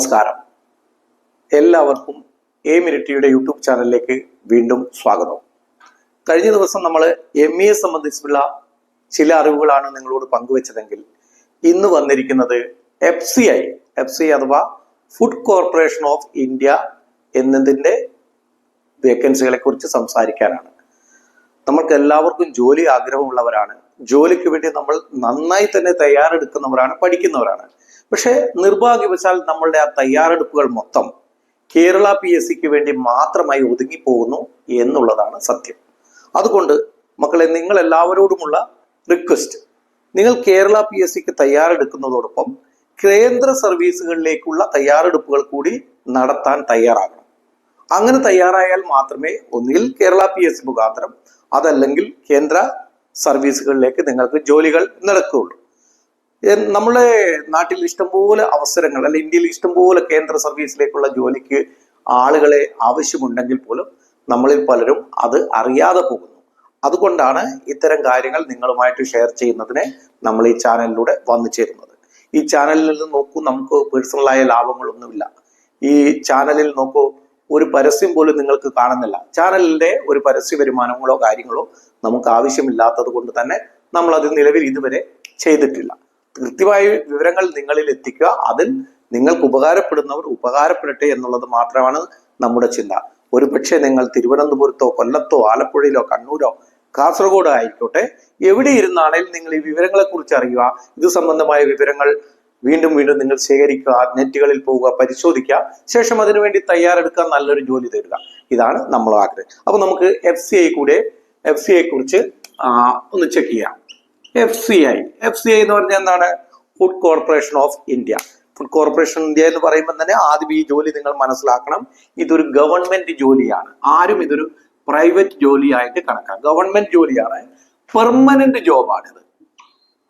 നമസ്കാരം. എല്ലാവർക്കും A മിനിറ്റിയുടെ YouTube ചാനലിലേക്ക് വീണ്ടും സ്വാഗതം. കഴിഞ്ഞ ദിവസം നമ്മൾ എം ഇയെ സംബന്ധിച്ചുള്ള ചില അറിവുകളാണ് നിങ്ങളോട് പങ്കുവച്ചതെങ്കിൽ ഇന്ന് വന്നിരിക്കുന്നത് F C I F C അഥവാ ഫുഡ് കോർപ്പറേഷൻ ഓഫ് ഇന്ത്യ എന്നതിന്റെ വേക്കൻസികളെ കുറിച്ച് സംസാരിക്കാനാണ്. നമ്മൾക്ക് എല്ലാവർക്കും ജോലി ആഗ്രഹമുള്ളവരാണ്. ജോലിക്ക് വേണ്ടി നമ്മൾ നന്നായി തന്നെ തയ്യാറെടുക്കുന്നവരാണ് പഠിക്കുന്നവരാണ്. പക്ഷെ നിർഭാഗ്യവശാൽ നമ്മളുടെ ആ തയ്യാറെടുപ്പുകൾ മൊത്തം കേരള പി എസ് സിക്ക് വേണ്ടി മാത്രമായി ഒതുങ്ങിപ്പോകുന്നു എന്നുള്ളതാണ് സത്യം. അതുകൊണ്ട് മക്കളെ നിങ്ങൾ എല്ലാവരോടുമുള്ള റിക്വസ്റ്റ് നിങ്ങൾ കേരള പി എസ് സിക്ക് തയ്യാറെടുക്കുന്നതോടൊപ്പം കേന്ദ്ര സർവീസുകളിലേക്കുള്ള തയ്യാറെടുപ്പുകൾ കൂടി നടത്താൻ തയ്യാറാകണം. അങ്ങനെ തയ്യാറായാൽ മാത്രമേ ഒന്നുകിൽ കേരള പി എസ് സി മുഖാന്തരം അതല്ലെങ്കിൽ കേന്ദ്ര സർവീസുകളിലേക്ക് നിങ്ങൾക്ക് ജോലികൾ നടക്കുകയുള്ളൂ. നമ്മുടെ നാട്ടിൽ ഇഷ്ടംപോലെ അവസരങ്ങൾ അല്ലെ ഇന്ത്യയിൽ ഇഷ്ടംപോലെ കേന്ദ്ര സർവീസിലേക്കുള്ള ജോലിക്ക് ആളുകളെ ആവശ്യമുണ്ടെങ്കിൽ പോലും നമ്മളിൽ പലരും അത് അറിയാതെ പോകുന്നു. അതുകൊണ്ടാണ് ഇത്തരം കാര്യങ്ങൾ നിങ്ങളുമായിട്ട് ഷെയർ ചെയ്യുന്നതിന് നമ്മൾ ഈ ചാനലിലൂടെ വന്നു ചേരുന്നത്. ഈ ചാനലിൽ നിന്ന് നോക്കൂ നമുക്ക് പേഴ്സണലായ ലാഭങ്ങളൊന്നുമില്ല. ഈ ചാനലിൽ നോക്കൂ ഒരു പരസ്യം പോലും നിങ്ങൾക്ക് കാണുന്നില്ല. ചാനലിന്റെ ഒരു പരസ്യ വരുമാനങ്ങളോ കാര്യങ്ങളോ നമുക്ക് ആവശ്യമില്ലാത്തത് കൊണ്ട് തന്നെ നമ്മൾ അത് നിലവിൽ ഇതുവരെ ചെയ്തിട്ടില്ല. കൃത്യമായ വിവരങ്ങൾ നിങ്ങളിൽ എത്തിക്കുക. അതിൽ നിങ്ങൾക്ക് ഉപകാരപ്പെടുന്നവർ ഉപകാരപ്പെടട്ടെ എന്നുള്ളത് മാത്രമാണ് നമ്മുടെ ചിന്ത. ഒരു പക്ഷേ നിങ്ങൾ തിരുവനന്തപുരത്തോ കൊല്ലത്തോ ആലപ്പുഴയിലോ കണ്ണൂരോ കാസർഗോഡോ ആയിക്കോട്ടെ എവിടെ ഇരുന്നാണെങ്കിലും നിങ്ങൾ ഈ വിവരങ്ങളെ കുറിച്ച് അറിയുക. ഇത് സംബന്ധമായ വിവരങ്ങൾ വീണ്ടും വീണ്ടും നിങ്ങൾ ശേഖരിക്കുക നെറ്റുകളിൽ പോവുക പരിശോധിക്കുക. ശേഷം അതിനുവേണ്ടി തയ്യാറെടുക്കാൻ നല്ലൊരു ജോലി തരിക ഇതാണ് നമ്മൾ ആഗ്രഹം. അപ്പൊ നമുക്ക് എഫ് സി ഐ കൂടെ എഫ് സി ഐ കുറിച്ച് ഒന്ന് ചെക്ക് ചെയ്യാം. F C I F C I എന്ന് പറഞ്ഞാൽ എന്താണ്? Food corporation of India food corporation India എന്ന് പറയുമ്പോൾ തന്നെ ആദ്യം ഈ ജോലി നിങ്ങൾ മനസ്സിലാക്കണം. ഇതൊരു ഗവൺമെന്റ് ജോലിയാണ്. ആരും ഇതൊരു പ്രൈവറ്റ് ജോലിയായിട്ട് കണക്കാക്കാം. ഗവൺമെന്റ് ജോലിയാണ്. പെർമനന്റ് ജോബാണിത്.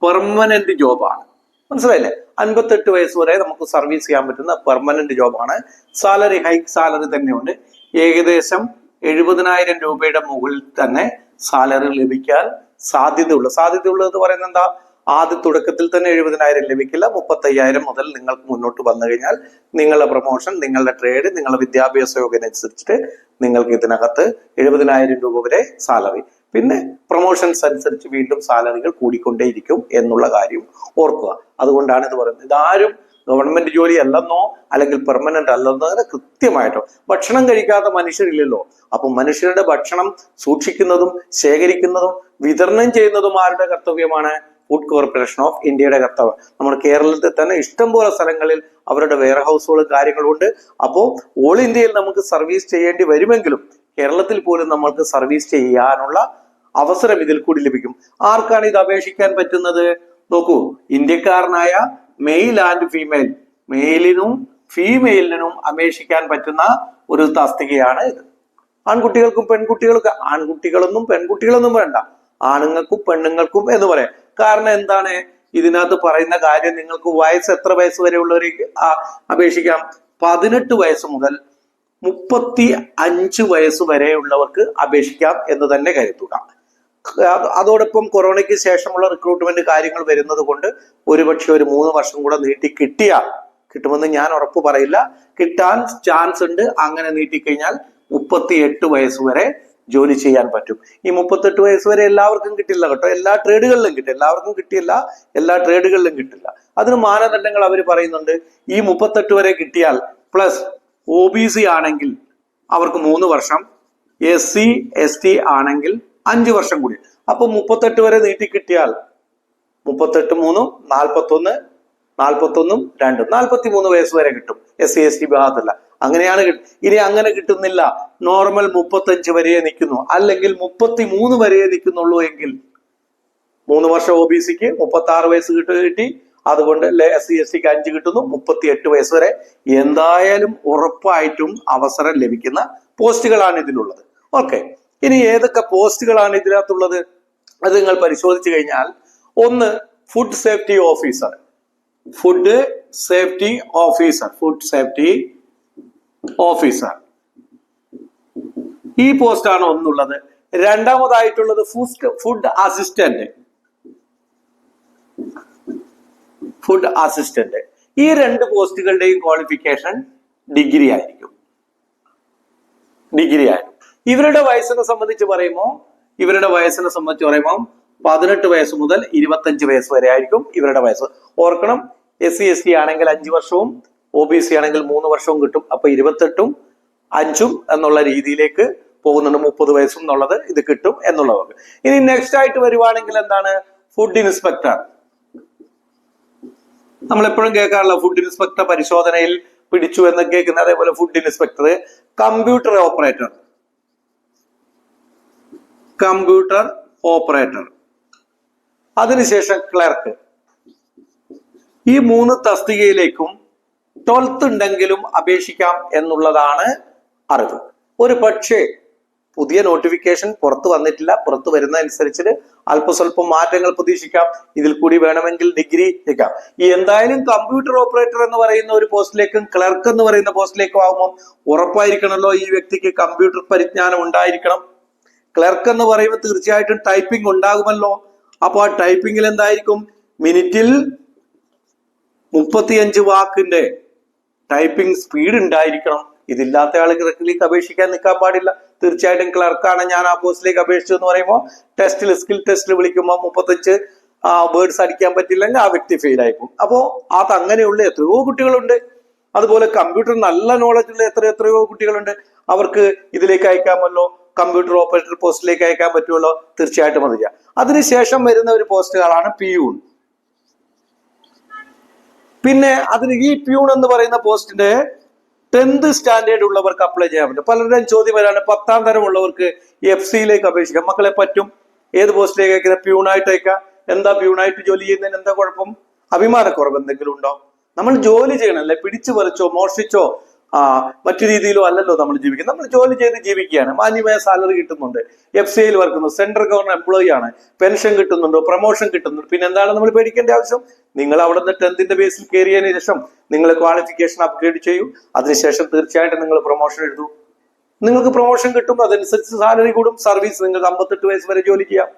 പെർമനന്റ് ജോബാണ്. മനസ്സിലായില്ലേ? അൻപത്തെട്ട് വയസ്സ് വരെ നമുക്ക് സർവീസ് ചെയ്യാൻ പറ്റുന്ന പെർമനന്റ് ജോബാണ്. സാലറി ഹൈക്ക് സാലറി തന്നെയുണ്ട്. ഏകദേശം എഴുപതിനായിരം രൂപയുടെ മുകളിൽ തന്നെ സാലറി ലഭിക്കാൻ സാധ്യതയുള്ളു. സാധ്യതയുള്ളത് എന്ന് പറയുന്നത് എന്താ? ആദ്യ തുടക്കത്തിൽ തന്നെ എഴുപതിനായിരം ലഭിക്കില്ല. മുപ്പത്തയ്യായിരം മുതൽ നിങ്ങൾക്ക് മുന്നോട്ട് വന്നു കഴിഞ്ഞാൽ നിങ്ങളുടെ പ്രൊമോഷൻ നിങ്ങളുടെ ട്രേഡ് നിങ്ങളുടെ വിദ്യാഭ്യാസ യോഗ്യത അനുസരിച്ചിട്ട് നിങ്ങൾക്ക് ഇതിനകത്ത് എഴുപതിനായിരം രൂപ വരെ സാലറി പിന്നെ പ്രൊമോഷൻസ് അനുസരിച്ച് വീണ്ടും സാലറികൾ കൂടിക്കൊണ്ടേയിരിക്കും എന്നുള്ള കാര്യം ഓർക്കുക. അതുകൊണ്ടാണ് ഇത് പറയുന്നത്. ഇതാരും ഗവൺമെന്റ് ജോലി അല്ലെന്നോ അല്ലെങ്കിൽ പെർമനന്റ് അല്ലെന്നോ അങ്ങനെ കൃത്യമായിട്ടോ. ഭക്ഷണം കഴിക്കാത്ത മനുഷ്യരില്ലല്ലോ. അപ്പൊ മനുഷ്യരുടെ ഭക്ഷണം സൂക്ഷിക്കുന്നതും ശേഖരിക്കുന്നതും വിതരണം ചെയ്യുന്നതും ആരുടെ കർത്തവ്യമാണ്? ഫുഡ് കോർപ്പറേഷൻ ഓഫ് ഇന്ത്യയുടെ കർത്തവ്യം. നമ്മൾ കേരളത്തിൽ തന്നെ ഇഷ്ടംപോലെ സ്ഥലങ്ങളിൽ അവരുടെ വെയർ ഹൗസുകളും കാര്യങ്ങളും ഉണ്ട്. അപ്പോൾ ഓൾ ഇന്ത്യയിൽ നമുക്ക് സർവീസ് ചെയ്യേണ്ടി വരുമെങ്കിലും കേരളത്തിൽ പോലും നമ്മൾക്ക് സർവീസ് ചെയ്യാനുള്ള അവസരം ഇതിൽ കൂടി ലഭിക്കും. ആർക്കാണ് ഇത് അപേക്ഷിക്കാൻ പറ്റുന്നത്? നോക്കൂ ഇന്ത്യക്കാരനായ മെയിൽ ആൻഡ് ഫീമെയിൽ മെയിലിനും ഫീമെയിലിനും അപേക്ഷിക്കാൻ പറ്റുന്ന ഒരു തസ്തികയാണ് ഇത്. ആൺകുട്ടികൾക്കും പെൺകുട്ടികൾക്കും ആൺകുട്ടികളൊന്നും പെൺകുട്ടികളൊന്നും വേണ്ട. ആണുങ്ങൾക്കും പെണ്ണുങ്ങൾക്കും എന്ന് പറയാം. കാരണം എന്താണ്? ഇതിനകത്ത് പറയുന്ന കാര്യം നിങ്ങൾക്ക് വയസ്സ് എത്ര വയസ്സ് വരെ ഉള്ളവർക്ക് അപേക്ഷിക്കാം. പതിനെട്ട് വയസ്സ് മുതൽ മുപ്പത്തി അഞ്ച് വയസ്സ് വരെയുള്ളവർക്ക് അപേക്ഷിക്കാം എന്ന് തന്നെ കരുതുക. അതോടൊപ്പം കൊറോണയ്ക്ക് ശേഷമുള്ള റിക്രൂട്ട്മെന്റ് കാര്യങ്ങൾ വരുന്നത് കൊണ്ട് ഒരുപക്ഷെ ഒരു മൂന്ന് വർഷം കൂടെ നീട്ടി കിട്ടിയാൽ കിട്ടുമെന്ന് ഞാൻ ഉറപ്പ് പറയില്ല. കിട്ടാൻ ചാൻസ് ഉണ്ട്. അങ്ങനെ നീട്ടിക്കഴിഞ്ഞാൽ മുപ്പത്തി എട്ട് വയസ്സ് വരെ ജോലി ചെയ്യാൻ പറ്റും. ഈ മുപ്പത്തെട്ട് വയസ്സ് വരെ എല്ലാവർക്കും കിട്ടില്ല കേട്ടോ. എല്ലാ ട്രേഡുകളിലും കിട്ടും. എല്ലാവർക്കും കിട്ടിയില്ല എല്ലാ ട്രേഡുകളിലും കിട്ടില്ല. അതിന് മാനദണ്ഡങ്ങൾ അവർ പറയുന്നുണ്ട്. ഈ മുപ്പത്തെട്ട് വരെ കിട്ടിയാൽ പ്ലസ് ഒ ബി സി ആണെങ്കിൽ അവർക്ക് മൂന്ന് വർഷം എസ് സി എസ് ടി ആണെങ്കിൽ അഞ്ച് വർഷം കൂടി. അപ്പൊ മുപ്പത്തെട്ട് വരെ നീട്ടി കിട്ടിയാൽ മുപ്പത്തെട്ട് മൂന്നും നാൽപ്പത്തൊന്ന് നാൽപ്പത്തൊന്നും രണ്ടും. നാൽപ്പത്തി മൂന്ന് വയസ്സ് വരെ കിട്ടും. എസ് സി എസ് ടി വിഭാഗത്തില്ല അങ്ങനെയാണ് ഇനി അങ്ങനെ കിട്ടുന്നില്ല. നോർമൽ മുപ്പത്തഞ്ച് വരെ നിൽക്കുന്നു. അല്ലെങ്കിൽ മുപ്പത്തി മൂന്ന് വരെ നിൽക്കുന്നുള്ളൂ എങ്കിൽ മൂന്ന് വർഷം ഒ ബി സിക്ക് മുപ്പത്തി ആറ് വയസ്സ് കിട്ടി അതുകൊണ്ട് എസ് സി എസ് ടിക്ക് അഞ്ച് കിട്ടുന്നു. മുപ്പത്തി എട്ട് വയസ്സ് വരെ എന്തായാലും ഉറപ്പായിട്ടും അവസരം ലഭിക്കുന്ന പോസ്റ്റുകളാണ് ഇതിലുള്ളത്. ഓക്കെ. ഇനി ഏതൊക്കെ പോസ്റ്റുകളാണ് ഇതിനകത്തുള്ളത്? അത് നിങ്ങൾ പരിശോധിച്ചു കഴിഞ്ഞാൽ ഒന്ന് food safety officer food safety officer food safety officer ഈ പോസ്റ്റാണ് ഒന്നുള്ളത്. രണ്ടാമതായിട്ടുള്ളത് food food assistant food assistant ഈ രണ്ട് പോസ്റ്റുകളുടെയും ക്വാളിഫിക്കേഷൻ ഡിഗ്രി ആയിരിക്കും ഡിഗ്രി ആയിരിക്കും ഇവരുടെ വയസ്സിനെ സംബന്ധിച്ച് പറയുമ്പോൾ ഇവരുടെ വയസ്സിനെ സംബന്ധിച്ച് പറയുമ്പോൾ പതിനെട്ട് വയസ്സ് മുതൽ ഇരുപത്തഞ്ച് വയസ്സ് വരെ ആയിരിക്കും ഇവരുടെ വയസ്സ്. ഓർക്കണം എസ് സി എസ് ടി ആണെങ്കിൽ അഞ്ച് വർഷവും ഒ ബി സി ആണെങ്കിൽ മൂന്ന് വർഷവും കിട്ടും. അപ്പൊ ഇരുപത്തെട്ടും അഞ്ചും എന്നുള്ള രീതിയിലേക്ക് പോകുന്നുണ്ട്. മുപ്പത് വയസ്സും എന്നുള്ളത് ഇത് കിട്ടും എന്നുള്ളത് ഇനി നെക്സ്റ്റ് ആയിട്ട് വരുവാണെങ്കിൽ എന്താണ്? ഫുഡ് ഇൻസ്പെക്ടർ നമ്മൾ എപ്പോഴും കേൾക്കാറുള്ള ഫുഡ് ഇൻസ്പെക്ടർ പരിശോധനയിൽ പിടിച്ചു എന്ന് കേൾക്കുന്ന അതേപോലെ food inspector computer operator computer operator. അതിനുശേഷം ക്ലർക്ക്. ഈ മൂന്ന് തസ്തികയിലേക്കും ട്വൽത്ത് ഉണ്ടെങ്കിലും അപേക്ഷിക്കാം എന്നുള്ളതാണ് അറിവ്. ഒരു പക്ഷേ പുതിയ നോട്ടിഫിക്കേഷൻ പുറത്തു വന്നിട്ടില്ല. പുറത്തു വരുന്ന അനുസരിച്ച് അല്പസ്വല്പം മാറ്റങ്ങൾ പ്രതീക്ഷിക്കാം. ഇതിൽ കൂടി വേണമെങ്കിൽ ഡിഗ്രി എടുക്കാം. ഈ എന്തായാലും കമ്പ്യൂട്ടർ ഓപ്പറേറ്റർ എന്ന് പറയുന്ന ഒരു പോസ്റ്റിലേക്കും ക്ലർക്ക് എന്ന് പറയുന്ന പോസ്റ്റിലേക്കും ആകുമ്പോൾ ഉറപ്പായിരിക്കണമല്ലോ ഈ വ്യക്തിക്ക് കമ്പ്യൂട്ടർ പരിജ്ഞാനം ഉണ്ടായിരിക്കണം. ക്ലർക്ക് എന്ന് പറയുമ്പോൾ തീർച്ചയായിട്ടും ടൈപ്പിംഗ് ഉണ്ടാകുമല്ലോ. അപ്പോൾ ആ ടൈപ്പിംഗിൽ എന്തായിരിക്കും? മിനിറ്റിൽ മുപ്പത്തിയഞ്ച് വാക്കിന്റെ ടൈപ്പിംഗ് സ്പീഡ് ഉണ്ടായിരിക്കണം. ഇതില്ലാത്ത ആൾ ക്ലർക്കിലേക്ക് അപേക്ഷിക്കാൻ നിൽക്കാൻ പാടില്ല. തീർച്ചയായിട്ടും ക്ലർക്കാണ് ഞാൻ ആ പോസ്റ്റിലേക്ക് അപേക്ഷിച്ചു എന്ന് പറയുമ്പോൾ ടെസ്റ്റിൽ സ്കിൽ ടെസ്റ്റിൽ വിളിക്കുമ്പോൾ മുപ്പത്തഞ്ച് വേർഡ്സ് അടിക്കാൻ പറ്റില്ലെങ്കിൽ ആ വ്യക്തി ഫെയിൽ ആയിപ്പോകും അപ്പോൾ അത് അങ്ങനെയുള്ള എത്രയോ കുട്ടികളുണ്ട്. അതുപോലെ കമ്പ്യൂട്ടർ നല്ല നോളജുള്ള എത്ര എത്രയോ കുട്ടികളുണ്ട്. അവർക്ക് ഇതിലേക്ക് അയക്കാമല്ലോ. കമ്പ്യൂട്ടർ ഓപ്പറേറ്റർ പോസ്റ്റിലേക്ക് അയക്കാൻ പറ്റുമല്ലോ? തീർച്ചയായിട്ടും അത് അതിനുശേഷം വരുന്ന ഒരു പോസ്റ്റുകളാണ് പിയൂൺ പിന്നെ അതിന് ഈ പ്യൂൺ എന്ന് പറയുന്ന പോസ്റ്റിന്റെ ടെൻത്ത് സ്റ്റാൻഡേർഡ് ഉള്ളവർക്ക് അപ്ലൈ ചെയ്യാൻ പറ്റും. പലരുടെയും ചോദ്യം വരാണ് പത്താം തരം ഉള്ളവർക്ക് എഫ് സിയിലേക്ക് അപേക്ഷിക്കാം. മക്കളെ പറ്റും? ഏത് പോസ്റ്റിലേക്ക് അയക്കുന്നത് പ്യൂണായിട്ട് അയക്കാം? എന്താ പ്യൂണായിട്ട് ജോലി ചെയ്യുന്നതിന് എന്താ കുഴപ്പം? അഭിമാനക്കുറവ് എന്തെങ്കിലും ഉണ്ടോ? നമ്മൾ ജോലി ചെയ്യണം അല്ലെ പിടിച്ചു പറിച്ചോ ആ മറ്റു രീതിയിലോ അല്ലല്ലോ നമ്മൾ ജീവിക്കുന്നത്. നമ്മൾ ജോലി ചെയ്ത് ജീവിക്കുകയാണ്. മാന്യമായ സാലറി കിട്ടുന്നുണ്ട്. എഫ് സി ഐയിൽ വർക്കുന്നു സെൻട്രൽ ഗവൺമെന്റ് എംപ്ലോയി ആണ്. പെൻഷൻ കിട്ടുന്നുണ്ടോ. പ്രൊമോഷൻ കിട്ടുന്നുണ്ട്. പിന്നെ എന്താണ് നമ്മൾ പേടിക്കേണ്ട ആവശ്യം? നിങ്ങൾ അവിടെ നിന്ന് ടെൻത്തിന്റെ ബേസിൽ കയറിയതിന് ശേഷം നിങ്ങൾ ക്വാളിഫിക്കേഷൻ അപ്ഗ്രേഡ് ചെയ്യൂ. അതിനുശേഷം തീർച്ചയായിട്ടും നിങ്ങൾ പ്രൊമോഷൻ എഴുതൂ. നിങ്ങൾക്ക് പ്രൊമോഷൻ കിട്ടും അതനുസരിച്ച് സാലറി കൂടും. സർവീസ് നിങ്ങൾക്ക് അമ്പത്തെട്ട് വയസ്സ് വരെ ജോലി ചെയ്യാം.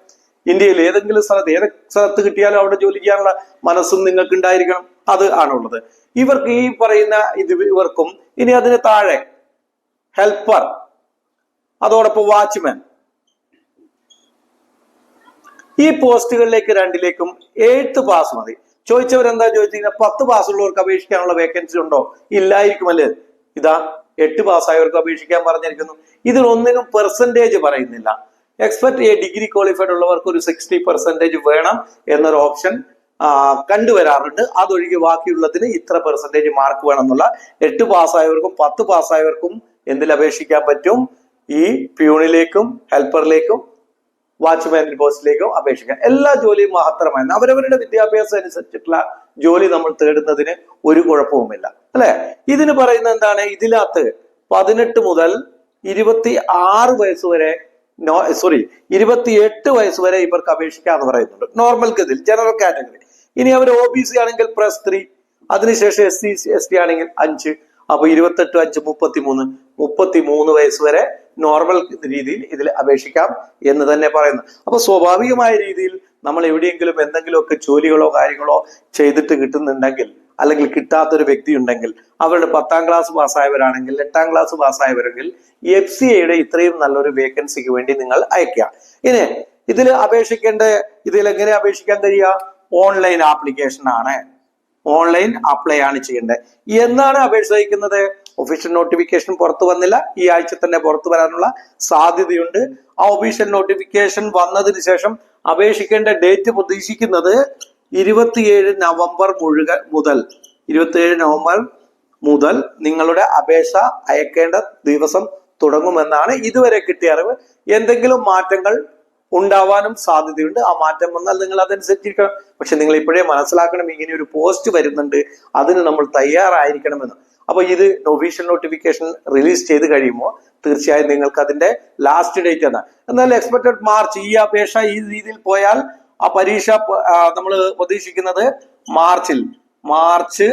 ഇന്ത്യയിൽ ഏതെങ്കിലും സ്ഥലത്ത് ഏത് സ്ഥലത്ത് കിട്ടിയാലും അവിടെ ജോലി ചെയ്യാനുള്ള മനസ്സും നിങ്ങൾക്ക് ഉണ്ടായിരിക്കണം അത് ആണുള്ളത്. ഇവർക്ക് ഈ പറയുന്ന ഇത് ഇവർക്കും ഇനി അതിന് താഴെ ഹെൽപ്പർ അതോടൊപ്പം വാച്ച്മാൻ ഈ പോസ്റ്റുകളിലേക്ക് രണ്ടിലേക്കും എഴുത്ത് പാസ് മതി. ചോദിച്ചവരെന്താ ചോദിച്ചിരിക്കുന്നത്? പത്ത് പാസ് ഉള്ളവർക്ക് അപേക്ഷിക്കാനുള്ള വേക്കൻസി ഉണ്ടോ? ഇല്ലായിരിക്കുമല്ലേ ഇതാ എട്ട് പാസ്സായവർക്ക് അപേക്ഷിക്കാൻ പറഞ്ഞിരിക്കുന്നു. ഇതിൽ ഒന്നിനും പെർസെന്റേജ് പറയുന്നില്ല. എക്സ്പെർട്ട് ഡിഗ്രി ക്വാളിഫൈഡ് ഉള്ളവർക്ക് ഒരു സിക്സ്റ്റി പെർസെന്റേജ് വേണം എന്നൊരു ഓപ്ഷൻ കണ്ടുവരാറുണ്ട്. അതൊഴികെ ബാക്കിയുള്ളതിന് ഇത്ര പെർസെന്റേജ് മാർക്ക് വേണമെന്നുള്ള എട്ട് പാസ്സായവർക്കും പത്ത് പാസ്സായവർക്കും എന്തിൽ അപേക്ഷിക്കാൻ പറ്റും? ഈ പ്യൂണിലേക്കും ഹെൽപ്പറിലേക്കും വാച്ച്മാൻ പോസ്റ്റിലേക്കും അപേക്ഷിക്കാം. എല്ലാ ജോലിയും മഹത്തരമായിരുന്നു. അവരവരുടെ വിദ്യാഭ്യാസം അനുസരിച്ചിട്ടുള്ള ജോലി നമ്മൾ തേടുന്നതിന് ഒരു കുഴപ്പവുമില്ല. അല്ലെ? ഇതിന് പറയുന്ന എന്താണ്? ഇതിനകത്ത് പതിനെട്ട് മുതൽ ഇരുപത്തി ആറ് വയസ്സ് വരെ നോ സോറി ഇരുപത്തിയെട്ട് വയസ്സ് വരെ ഇവർക്ക് അപേക്ഷിക്കാന്ന് പറയുന്നുണ്ട്. നോർമൽ ഗതിൽ ജനറൽ കാറ്റഗറി ഇനി അവർ ഒ ബി സി ആണെങ്കിൽ പ്ലസ് ത്രീ അതിനുശേഷം എസ് സി എസ് ടി ആണെങ്കിൽ അഞ്ച് അപ്പൊ ഇരുപത്തെട്ട് അഞ്ച് മുപ്പത്തി മൂന്ന് മുപ്പത്തി മൂന്ന് വയസ്സ് വരെ നോർമൽ രീതിയിൽ ഇതിൽ അപേക്ഷിക്കാം എന്ന് തന്നെ പറയുന്നു. അപ്പൊ സ്വാഭാവികമായ രീതിയിൽ നമ്മൾ എവിടെയെങ്കിലും എന്തെങ്കിലുമൊക്കെ ജോലികളോ കാര്യങ്ങളോ ചെയ്തിട്ട് കിട്ടുന്നുണ്ടെങ്കിൽ അല്ലെങ്കിൽ കിട്ടാത്തൊരു വ്യക്തി ഉണ്ടെങ്കിൽ അവരുടെ പത്താം ക്ലാസ് പാസ്സായവരാണെങ്കിൽ എട്ടാം ക്ലാസ് പാസ്സായവരെങ്കിൽ എഫ് സി ഐയുടെ ഇത്രയും നല്ലൊരു വേക്കൻസിക്ക് വേണ്ടി നിങ്ങൾ അയക്കുക ഇനി ഇതിൽ അപേക്ഷിക്കേണ്ട ഇതിൽ എങ്ങനെ അപേക്ഷിക്കാൻ കഴിയുക? ഓൺലൈൻ ആപ്ലിക്കേഷൻ ആണ്. ഓൺലൈൻ അപ്ലൈ ആണ് ചെയ്യേണ്ടത്. എന്നാണ് അപേക്ഷ അയക്കുന്നത് ഒഫീഷ്യൽ നോട്ടിഫിക്കേഷൻ പുറത്തു വന്നില്ല. ഈ ആഴ്ച തന്നെ പുറത്തു വരാനുള്ള സാധ്യതയുണ്ട്. ആ ഒഫീഷ്യൽ നോട്ടിഫിക്കേഷൻ വന്നതിന് ശേഷം അപേക്ഷിക്കേണ്ട ഡേറ്റ് പ്രതീക്ഷിക്കുന്നത് ഇരുപത്തിയേഴ് നവംബർ മുഴുക മുതൽ. ഇരുപത്തിയേഴ് നവംബർ മുതൽ നിങ്ങളുടെ അപേക്ഷ അയക്കേണ്ട ദിവസം തുടങ്ങുമെന്നാണ് ഇതുവരെ കിട്ടിയ അറിവ്. എന്തെങ്കിലും മാറ്റങ്ങൾ ഉണ്ടാവാനും സാധ്യതയുണ്ട്. ആ മാറ്റം വന്നാൽ നിങ്ങൾ അതനുസരിച്ചിരിക്കണം. പക്ഷെ നിങ്ങൾ ഇപ്പോഴേ മനസ്സിലാക്കണം ഇങ്ങനെ ഒരു പോസ്റ്റ് വരുന്നുണ്ട്. അതിന് നമ്മൾ തയ്യാറായിരിക്കണമെന്ന്. അപ്പൊ ഇത് ഒഫീഷ്യൽ നോട്ടിഫിക്കേഷൻ റിലീസ് ചെയ്ത് കഴിയുമ്പോൾ തീർച്ചയായും നിങ്ങൾക്ക് അതിന്റെ ലാസ്റ്റ് ഡേറ്റ് എന്നാണ് എന്നാൽ എക്സ്പെക്ടഡ് മാർച്ച് ഈ അപേക്ഷ ഈ രീതിയിൽ പോയാൽ ആ പരീക്ഷ നമ്മൾ പ്രതീക്ഷിക്കുന്നത് മാർച്ചിൽ. മാർച്ച്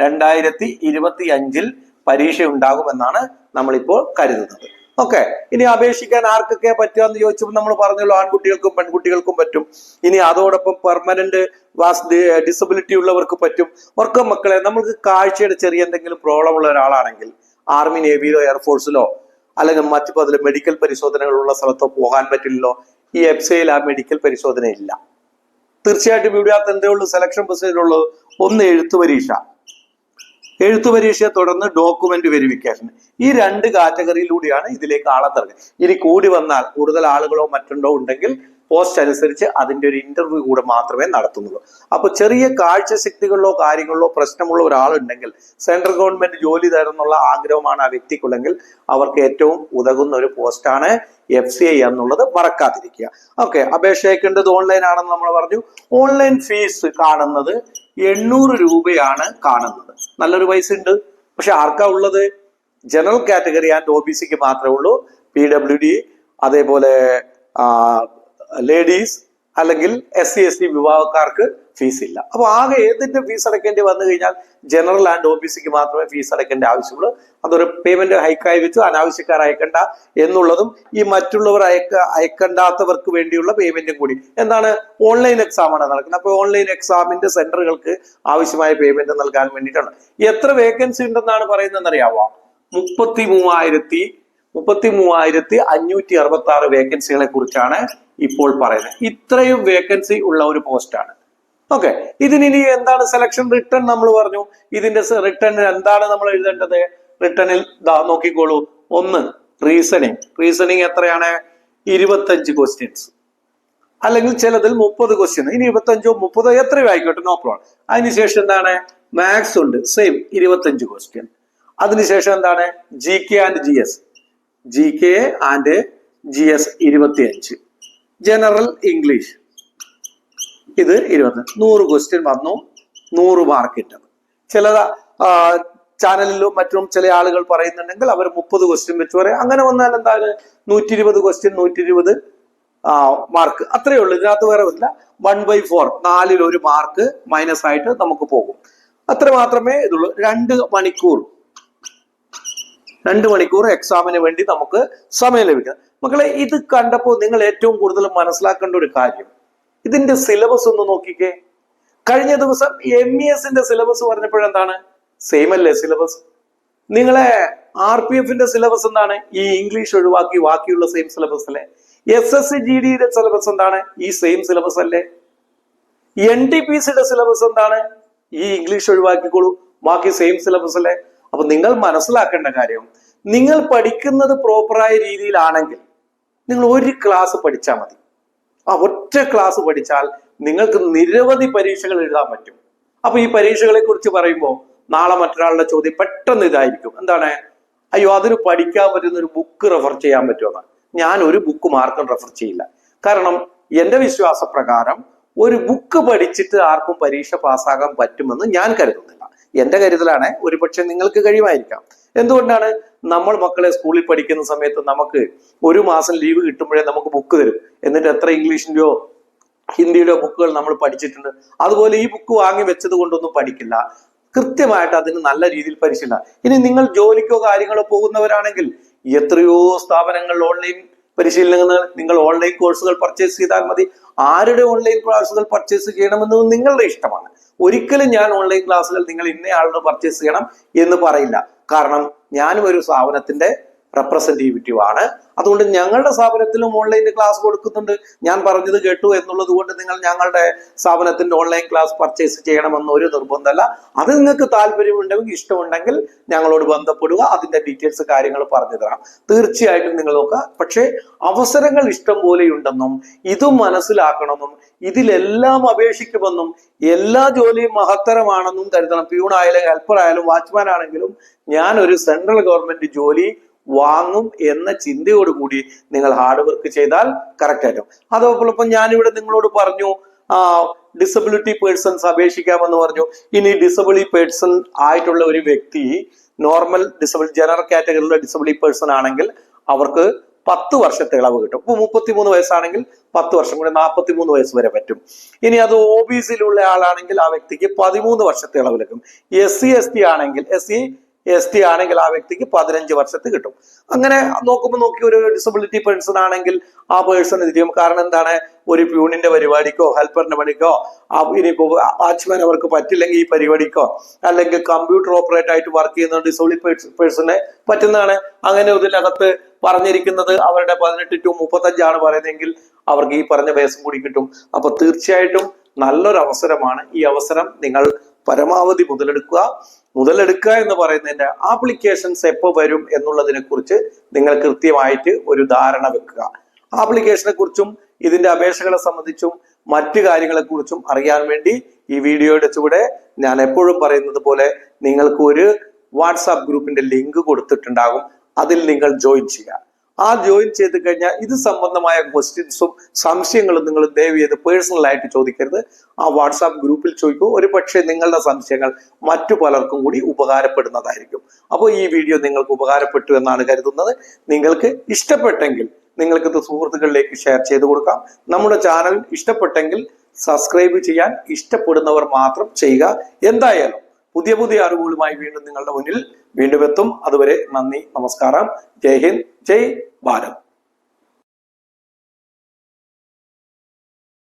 രണ്ടായിരത്തി ഇരുപത്തി അഞ്ചിൽ പരീക്ഷ ഉണ്ടാകുമെന്നാണ് നമ്മളിപ്പോൾ കരുതുന്നത്. ഓക്കെ ഇനി അപേക്ഷിക്കാൻ ആർക്കൊക്കെ പറ്റുകയെന്ന് ചോദിച്ചപ്പോൾ നമ്മൾ പറഞ്ഞല്ലോ ആൺകുട്ടികൾക്കും പെൺകുട്ടികൾക്കും പറ്റും. ഇനി അതോടൊപ്പം പെർമനന്റ് വാസ് ഡിസബിലിറ്റി ഉള്ളവർക്ക് പറ്റും. ഒക്കെ മക്കളെ നമ്മൾക്ക് കാഴ്ചയുടെ ചെറിയ എന്തെങ്കിലും പ്രോബ്ലം ഉള്ള ഒരാളാണെങ്കിൽ ആർമി നേവിയിലോ എയർഫോഴ്സിലോ അല്ലെങ്കിൽ മറ്റു പതിൽ മെഡിക്കൽ പരിശോധനകളുള്ള സ്ഥലത്തോ പോകാൻ പറ്റില്ലല്ലോ ഈ എഫ്സയിൽ ആ മെഡിക്കൽ പരിശോധന ഇല്ല തീർച്ചയായിട്ടും ഇവിടെ അകത്ത് എന്തേ ഉള്ളൂ സെലക്ഷൻ ബസ്സിലുള്ളത് ഒന്ന് എഴുത്തു പരീക്ഷ. എഴുത്തു പരീക്ഷയെ തുടർന്ന് ഡോക്യുമെന്റ് വെരിഫിക്കേഷൻ ഈ രണ്ട് കാറ്റഗറിയിലൂടെയാണ് ഇതിലേക്ക് ആളെ തിറങ്ങുക ഇനി കൂടി വന്നാൽ കൂടുതൽ ആളുകളോ മറ്റുണ്ടോ ഉണ്ടെങ്കിൽ പോസ്റ്റ് അനുസരിച്ച് അതിന്റെ ഒരു ഇന്റർവ്യൂ കൂടെ മാത്രമേ നടത്തുന്നുള്ളൂ. അപ്പൊ ചെറിയ കാഴ്ചശക്തികളിലോ കാര്യങ്ങളിലോ പ്രശ്നമുള്ള ഒരാളുണ്ടെങ്കിൽ സെൻട്രൽ ഗവൺമെന്റ് ജോലി തരുന്നുള്ള ആഗ്രഹമാണ് ആ വ്യക്തിക്കുള്ളെങ്കിൽ അവർക്ക് ഏറ്റവും ഉതകുന്ന ഒരു പോസ്റ്റാണ് എഫ് സി ഐ എന്നുള്ളത് മറക്കാതിരിക്കുക. ഓക്കെ അപേക്ഷ അയക്കേണ്ടത് ഓൺലൈൻ ആണെന്ന് നമ്മൾ പറഞ്ഞു. ഓൺലൈൻ ഫീസ് കാണുന്നത് എണ്ണൂറ് രൂപയാണ് കാണുന്നത്. നല്ലൊരു പൈസ ഉണ്ട് പക്ഷെ ആർക്കാ ഉള്ളത്? General category and O B സിക്ക് മാത്രമേ ഉള്ളൂ. പി ഡബ്ല്യു ഡി അതേപോലെ ലേഡീസ് അല്ലെങ്കിൽ എസ് സി എസ് ടി വിഭാഗക്കാർക്ക് ഫീസ് ഇല്ല. അപ്പൊ ആകെ ഏതിന്റെ ഫീസ് അടയ്ക്കേണ്ടി വന്നു കഴിഞ്ഞാൽ ജനറൽ ആൻഡ് ഒ ബി സിക്ക് മാത്രമേ ഫീസ് അടയ്ക്കേണ്ട ആവശ്യമുള്ളൂ. അതൊരു പേയ്മെന്റ് ഹൈക്കായി വെച്ചു. അനാവശ്യക്കാർ അയക്കണ്ട എന്നുള്ളതും ഈ മറ്റുള്ളവർ അയക്ക അയക്കണ്ടാത്തവർക്ക് വേണ്ടിയുള്ള പേയ്മെന്റും കൂടി. എന്താണ്? ഓൺലൈൻ എക്സാമാണ് നടക്കുന്നത്. അപ്പൊ ഓൺലൈൻ എക്സാമിന്റെ സെന്ററുകൾക്ക് ആവശ്യമായ പേയ്മെന്റ് നൽകാൻ വേണ്ടിയിട്ടാണ്. എത്ര വേക്കൻസി ഉണ്ടെന്നാണ് പറയുന്നത് അറിയാവോ മുപ്പത്തി മൂവായിരത്തി മുപ്പത്തി മൂവായിരത്തി അഞ്ഞൂറ്റി അറുപത്തി ആറ് വേക്കൻസികളെ കുറിച്ചാണ് ഇപ്പോൾ പറയുന്നത്. ഇത്രയും വേക്കൻസി ഉള്ള ഒരു പോസ്റ്റാണ് ഓക്കെ ഇതിനി എന്താണ് സെലക്ഷൻ റിട്ടേൺ നമ്മൾ പറഞ്ഞു? ഇതിന്റെ റിട്ടേൺ എന്താണ് നമ്മൾ എഴുതേണ്ടത്? റിട്ടേണിൽ ദാ നോക്കിക്കോളൂ. ഒന്ന് റീസണിങ് റീസണിങ് എത്രയാണ്? ഇരുപത്തഞ്ച് ക്വസ്റ്റ്യൻസ് അല്ലെങ്കിൽ ചിലതിൽ മുപ്പത് ക്വസ്റ്റ്യൻ ഇനി ഇരുപത്തഞ്ചോ മുപ്പതോ എത്രയോ ആയിക്കോട്ടെ നോ പ്രോബ്ലം അതിനുശേഷം എന്താണ്? മാത്സ് ഉണ്ട്. സെയിം ഇരുപത്തഞ്ച് ക്വസ്റ്റ്യൻ അതിനുശേഷം എന്താണ്? G K and G S G K and G S ഇരുപത്തിയഞ്ച്. ജനറൽ ഇംഗ്ലീഷ് ഇത് ഇരുപത്തി നൂറ് ക്വസ്റ്റ്യൻ വന്നു. നൂറ് മാർക്ക് ഇട്ടത്. ചില ചാനലിലും മറ്റും ചില ആളുകൾ പറയുന്നുണ്ടെങ്കിൽ അവർ മുപ്പത് ക്വസ്റ്റ്യൻ വെച്ച് പറയും. അങ്ങനെ വന്നാൽ എന്താണ്? നൂറ്റി ഇരുപത് ക്വസ്റ്റ്യൻ നൂറ്റി ഇരുപത് മാർക്ക് അത്രയേ ഉള്ളൂ. ഇതിനകത്ത് വേറെ ഇല്ല വൺ ബൈ ഫോർ നാലിൽ ഒരു മാർക്ക് മൈനസ് ആയിട്ട് നമുക്ക് പോകും. അത്ര മാത്രമേ ഇതുള്ളൂ. രണ്ട് മണിക്കൂർ. രണ്ട് മണിക്കൂർ എക്സാമിന് വേണ്ടി നമുക്ക് സമയം ലഭിക്കണം മക്കളെ ഇത് കണ്ടപ്പോൾ നിങ്ങൾ ഏറ്റവും കൂടുതൽ മനസ്സിലാക്കേണ്ട ഒരു കാര്യം. ഇതിന്റെ സിലബസ് ഒന്ന് നോക്കിക്കേ. കഴിഞ്ഞ ദിവസം എം ഇ എസിന്റെ സിലബസ് പറഞ്ഞപ്പോഴെന്താണ്? സെയിം അല്ലേ സിലബസ് നിങ്ങളെ ആർ പി എഫിന്റെ സിലബസ് എന്താണ്? ഈ ഇംഗ്ലീഷ് ഒഴിവാക്കി ബാക്കിയുള്ള സെയിം സിലബസ് അല്ലേ? എസ് എസ് ജി ഡിയുടെ സിലബസ് എന്താണ്? ഈ സെയിം സിലബസ് അല്ലേ? എൻ ടി പി സിയുടെ സിലബസ് എന്താണ്? ഈ ഇംഗ്ലീഷ് ഒഴിവാക്കിക്കോളൂ. ബാക്കി സെയിം സിലബസ് അല്ലേ? അപ്പൊ നിങ്ങൾ മനസ്സിലാക്കേണ്ട കാര്യം നിങ്ങൾ പഠിക്കുന്നത് പ്രോപ്പറായ രീതിയിലാണെങ്കിൽ നിങ്ങൾ ഒരു ക്ലാസ് പഠിച്ചാൽ മതി. ആ ഒറ്റ ക്ലാസ് പഠിച്ചാൽ നിങ്ങൾക്ക് നിരവധി പരീക്ഷകൾ എഴുതാൻ പറ്റും. അപ്പൊ ഈ പരീക്ഷകളെ കുറിച്ച് പറയുമ്പോൾ നാളെ മറ്റൊരാളുടെ ചോദ്യം പെട്ടെന്ന് ഇതായിരിക്കും. എന്താണ്? അയ്യോ അതിന് പഠിക്കാൻ പറ്റുന്ന ഒരു ബുക്ക് റെഫർ ചെയ്യാൻ പറ്റുമെന്ന് ഞാൻ ഒരു ബുക്ക് മാർക്കും റെഫർ ചെയ്യില്ല. കാരണം എന്റെ വിശ്വാസപ്രകാരം ഒരു ബുക്ക് പഠിച്ചിട്ട് ആർക്കും പരീക്ഷ പാസ്സാകാൻ പറ്റുമെന്ന് ഞാൻ കരുതുന്നില്ല. എന്റെ കരുതലാണ് ഒരുപക്ഷെ നിങ്ങൾക്ക് കഴിയുമായിരിക്കാം. എന്തുകൊണ്ടാണ്? നമ്മൾ മക്കളെ സ്കൂളിൽ പഠിക്കുന്ന സമയത്ത് നമുക്ക് ഒരു മാസം ലീവ് കിട്ടുമ്പോഴേ നമുക്ക് ബുക്ക് തരും. എന്നിട്ട് എത്ര ഇംഗ്ലീഷിന്റെയോ ഹിന്ദിയുടെയോ ബുക്കുകൾ നമ്മൾ പഠിച്ചിട്ടുണ്ട്. അതുപോലെ ഈ ബുക്ക് വാങ്ങി വെച്ചത് കൊണ്ടൊന്നും പഠിക്കില്ല. കൃത്യമായിട്ട് അതിന് നല്ല രീതിയിൽ പരിശീലനം. ഇനി നിങ്ങൾ ജോലിക്കോ കാര്യങ്ങളോ പോകുന്നവരാണെങ്കിൽ എത്രയോ സ്ഥാപനങ്ങൾ ഓൺലൈൻ പരിശീലനങ്ങൾ നിങ്ങൾ ഓൺലൈൻ കോഴ്സുകൾ പർച്ചേസ് ചെയ്താൽ മതി. ആരുടെ ഓൺലൈൻ ക്ലാസുകൾ പർച്ചേസ് ചെയ്യണമെന്നത് നിങ്ങളുടെ ഇഷ്ടമാണ്. ഒരിക്കലും ഞാൻ ഓൺലൈൻ ക്ലാസ്സുകൾ നിങ്ങൾ ഇന്നയാളുടെ പർച്ചേസ് ചെയ്യണം എന്ന് പറയില്ല. കാരണം ഞാനും ഒരു സ്ഥാപനത്തിന്റെ റെപ്രസെന്റേറ്റീവ് ആണ്. അതുകൊണ്ട് ഞങ്ങളുടെ സ്ഥാപനത്തിലും ഓൺലൈൻ ക്ലാസ് കൊടുക്കുന്നുണ്ട്. ഞാൻ പറഞ്ഞത് കേട്ടു എന്നുള്ളത് കൊണ്ട് നിങ്ങൾ ഞങ്ങളുടെ സ്ഥാപനത്തിന്റെ ഓൺലൈൻ ക്ലാസ് പർച്ചേസ് ചെയ്യണമെന്ന് ഒരു നിർബന്ധമല്ല. അത് നിങ്ങൾക്ക് താല്പര്യമുണ്ടെങ്കിൽ ഇഷ്ടമുണ്ടെങ്കിൽ ഞങ്ങളോട് ബന്ധപ്പെടുക. അതിന്റെ ഡീറ്റെയിൽസ് കാര്യങ്ങൾ പറഞ്ഞു തരാം. തീർച്ചയായിട്ടും നിങ്ങൾ നോക്കുക. പക്ഷേ അവസരങ്ങൾ ഇഷ്ടം പോലെയുണ്ടെന്നും ഇതും മനസ്സിലാക്കണമെന്നും ഇതിലെല്ലാം അപേക്ഷിക്കുമെന്നും എല്ലാ ജോലിയും മഹത്തരമാണെന്നും കരുതണം. പ്യൂണായാലും ഹെൽപ്പർ ആയാലും വാച്ച്മാൻ ആണെങ്കിലും ഞാൻ ഒരു സെൻട്രൽ ഗവൺമെന്റ് ജോലി വാങ്ങും എന്ന ചിന്തയോടുകൂടി നിങ്ങൾ ഹാർഡ് വർക്ക് ചെയ്താൽ കറക്റ്റ് ആയിട്ടും അതോടൊപ്പം ഞാനിവിടെ നിങ്ങളോട് പറഞ്ഞു ഡിസബിലിറ്റി പേഴ്സൺസ് അപേക്ഷിക്കാമെന്ന് പറഞ്ഞു. ഇനി ഡിസബിളി പേഴ്സൺ ആയിട്ടുള്ള ഒരു വ്യക്തി നോർമൽ ഡിസബിൾ ജനറൽ കാറ്റഗറിയിലുള്ള ഡിസബിളി പേഴ്സൺ ആണെങ്കിൽ അവർക്ക് പത്ത് വർഷത്തെ ഇളവ് കിട്ടും. ഇപ്പൊ മുപ്പത്തിമൂന്ന് വയസ്സാണെങ്കിൽ പത്ത് വർഷം കൂടി നാൽപ്പത്തി മൂന്ന് വയസ്സ് വരെ പറ്റും. ഇനി അത് ഒ ബി സിയിലുള്ള ആളാണെങ്കിൽ ആ വ്യക്തിക്ക് പതിമൂന്ന് വർഷത്തെ ഇളവ് ലഭിക്കും എസ് സി എസ് ടി ആണെങ്കിൽ എസ് സി എസ് ടി ആണെങ്കിൽ ആ വ്യക്തിക്ക് പതിനഞ്ച് വർഷത്തെ കിട്ടും. അങ്ങനെ നോക്കുമ്പോൾ നോക്കി ഒരു ഡിസബിലിറ്റി പേഴ്സൺ ആണെങ്കിൽ ആ പേഴ്സൺ തിരിയും കാരണം എന്താണ്? ഒരു പ്യൂണിന്റെ പരിപാടിക്കോ ഹെൽപ്പറിന്റെ പണിക്കോ ഇനിയിപ്പോ വാച്ച്മാൻ അവർക്ക് പറ്റില്ലെങ്കിൽ ഈ പരിപാടിക്കോ അല്ലെങ്കിൽ കമ്പ്യൂട്ടർ ഓപ്പറേറ്റ് ആയിട്ട് വർക്ക് ചെയ്യുന്ന ഡിസബിലിറ്റി പേഴ്സണെ പറ്റുന്നതാണ്. അങ്ങനെ ഇതിനകത്ത് പറഞ്ഞിരിക്കുന്നത് അവരുടെ പതിനെട്ട് ടു മുപ്പത്തഞ്ചാണ് പറയുന്നതെങ്കിൽ അവർക്ക് ഈ പറഞ്ഞ വയസ്സും കൂടി കിട്ടും. അപ്പൊ തീർച്ചയായിട്ടും നല്ലൊരു അവസരമാണ് ഈ അവസരം നിങ്ങൾ പരമാവധി മുതലെടുക്കുക. മുതലെടുക്കുക എന്ന് പറയുന്നതിന്റെ ആപ്ലിക്കേഷൻസ് എപ്പോൾ വരും എന്നുള്ളതിനെ കുറിച്ച് നിങ്ങൾ കൃത്യമായിട്ട് ഒരു ധാരണ വെക്കുക. ആപ്ലിക്കേഷനെ കുറിച്ചും ഇതിന്റെ അപേക്ഷകളെ സംബന്ധിച്ചും മറ്റു കാര്യങ്ങളെ കുറിച്ചും അറിയാൻ വേണ്ടി ഈ വീഡിയോയുടെ ചുവടെ ഞാൻ എപ്പോഴും പറയുന്നത് പോലെ നിങ്ങൾക്ക് ഒരു വാട്സാപ്പ് ഗ്രൂപ്പിന്റെ ലിങ്ക് കൊടുത്തിട്ടുണ്ടാകും. അതിൽ നിങ്ങൾ ജോയിൻ ചെയ്യുക. ആ ജോയിൻ ചെയ്ത് കഴിഞ്ഞാൽ ഇത് സംബന്ധമായ ക്വസ്റ്റ്യൻസും സംശയങ്ങളും നിങ്ങൾ ദയവ് ചെയ്ത് പേഴ്സണൽ ആയിട്ട് ചോദിക്കരുത്. ആ വാട്സാപ്പ് ഗ്രൂപ്പിൽ ചോദിക്കൂ. ഒരു പക്ഷേ നിങ്ങളുടെ സംശയങ്ങൾ മറ്റു പലർക്കും കൂടി ഉപകാരപ്പെടുന്നതായിരിക്കും. അപ്പോൾ ഈ വീഡിയോ നിങ്ങൾക്ക് ഉപകാരപ്പെട്ടു എന്നാണ് കരുതുന്നത്. നിങ്ങൾക്ക് ഇഷ്ടപ്പെട്ടെങ്കിൽ നിങ്ങൾക്കിത് സുഹൃത്തുക്കളിലേക്ക് ഷെയർ ചെയ്ത് കൊടുക്കാം. നമ്മുടെ ചാനൽ ഇഷ്ടപ്പെട്ടെങ്കിൽ സബ്സ്ക്രൈബ് ചെയ്യാൻ ഇഷ്ടപ്പെടുന്നവർ മാത്രം ചെയ്യുക. എന്തായാലും പുതിയ പുതിയ അറിവുകളുമായി വീണ്ടും നിങ്ങളുടെ മുന്നിൽ വീണ്ടും എത്തും. അതുവരെ നന്ദി നമസ്കാരം. ജയ് ഹിന്ദ് ജയ് ഭാരത്.